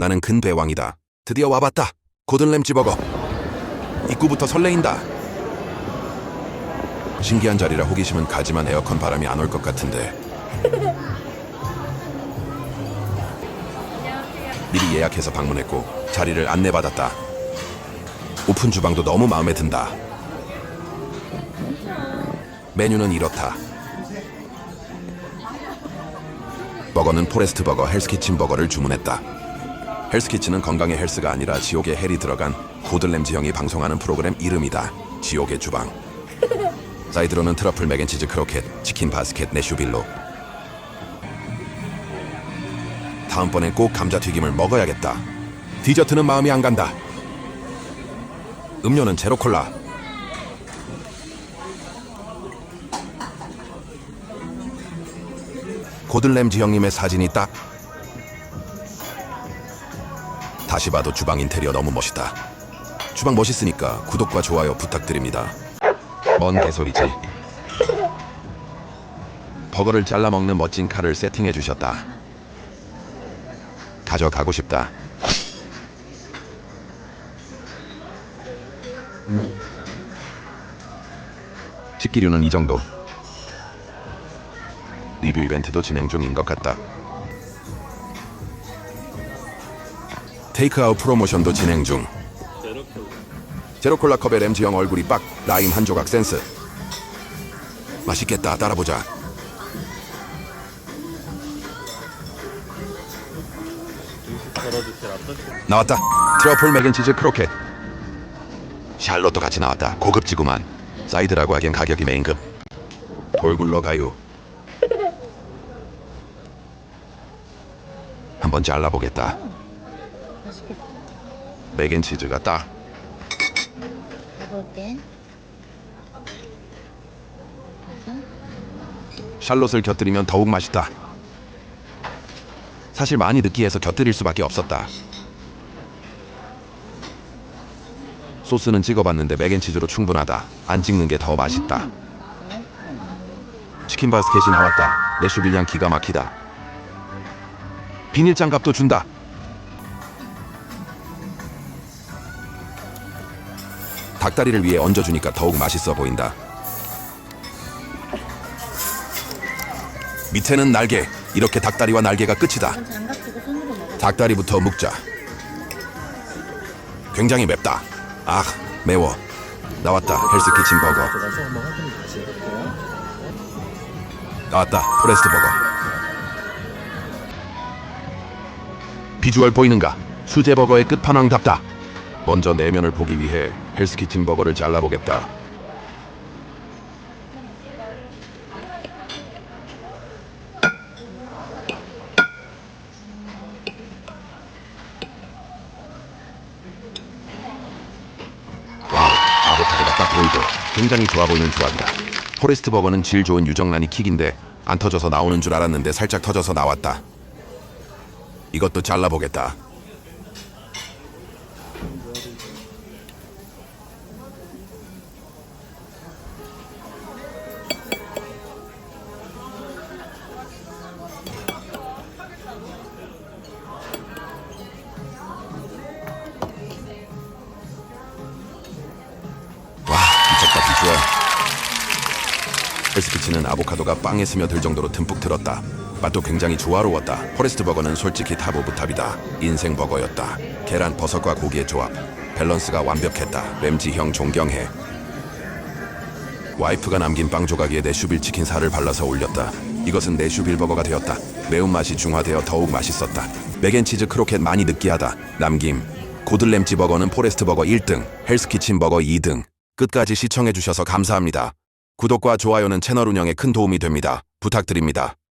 나는 근 배왕이다. 드디어 와봤다. 고든램지 버거. 입구부터 설레인다. 신기한 자리라 호기심은 가지만 에어컨 바람이 안 올 것 같은데. 미리 예약해서 방문했고 자리를 안내받았다. 오픈 주방도 너무 마음에 든다. 메뉴는 이렇다. 버거는 포레스트 버거 헬스키친 버거를 주문했다. 헬스키친은 건강의 헬스가 아니라 지옥의 헬이 들어간 고들램지 형이 방송하는 프로그램 이름이다. 지옥의 주방. 사이드로는 트러플 맥앤치즈 크로켓, 치킨 바스켓, 내슈빌로. 다음번엔 꼭 감자튀김을 먹어야겠다. 디저트는 마음이 안 간다. 음료는 제로 콜라. 고들램지 형님의 사진이 딱. 다시 봐도 주방 인테리어 너무 멋있다. 주방 멋있으니까 구독과 좋아요 부탁드립니다. 뭔 개소리지? 버거를 잘라 먹는 멋진 칼을 세팅해 주셨다. 가져가고 싶다. 식기류는 이 정도. 리뷰 이벤트도 진행 중인 것 같다. 테이크아웃 프로모션도 진행 중. 제로콜라 컵에 램지형 얼굴이 빡 라임 한 조각 센스. 맛있겠다 따라보자. 나왔다. 트러플 맥앤치즈 크로켓. 샬롯도 같이 나왔다. 고급지구만. 사이드라고 하기엔 가격이 메인급. 돌 굴러 가요. 한번 잘라보겠다. 맥앤치즈가 딱. 먹을게. 샬롯을 곁들이면 더욱 맛있다. 사실 많이 느끼해서 곁들일 수밖에 없었다. 소스는 찍어봤는데 맥앤치즈로 충분하다. 안 찍는 게 더 맛있다. 치킨 바스켓이 나왔다. 내슈빌량 기가 막히다. 비닐 장갑도 준다. 닭다리를 위해 얹어주니까 더욱 맛있어 보인다. 밑에는 날개. 이렇게 닭다리와 날개가 끝이다. 닭다리부터 묵자. 굉장히 맵다. 아, 매워. 나왔다. 헬스키친 버거. 나왔다. 포레스트 버거. 비주얼 보이는가? 수제 버거의 끝판왕답다. 먼저 내면을 보기 위해 헬스키친 버거를 잘라보겠다. 와우, 아보카도가 딱 보이죠? 굉장히 좋아 보이는 조합이다. 포레스트 버거는 질 좋은 유정란이 킥인데 안 터져서 나오는 줄 알았는데 살짝 터져서 나왔다. 이것도 잘라보겠다. 헬스키치는 아보카도가 빵에 스며들 정도로 듬뿍 들었다. 맛도 굉장히 조화로웠다. 포레스트 버거는 솔직히 탑 오브 탑이다. 인생 버거였다. 계란, 버섯과 고기의 조합. 밸런스가 완벽했다. 램지 형 존경해. 와이프가 남긴 빵 조각 위에 내슈빌 치킨 살을 발라서 올렸다. 이것은 내슈빌 버거가 되었다. 매운맛이 중화되어 더욱 맛있었다. 맥앤치즈 크로켓 많이 느끼하다. 남김. 고들램지 버거는 포레스트 버거 1등, 헬스키친 버거 2등. 끝까지 시청해주셔서 감사합니다. 구독과 좋아요는 채널 운영에 큰 도움이 됩니다. 부탁드립니다.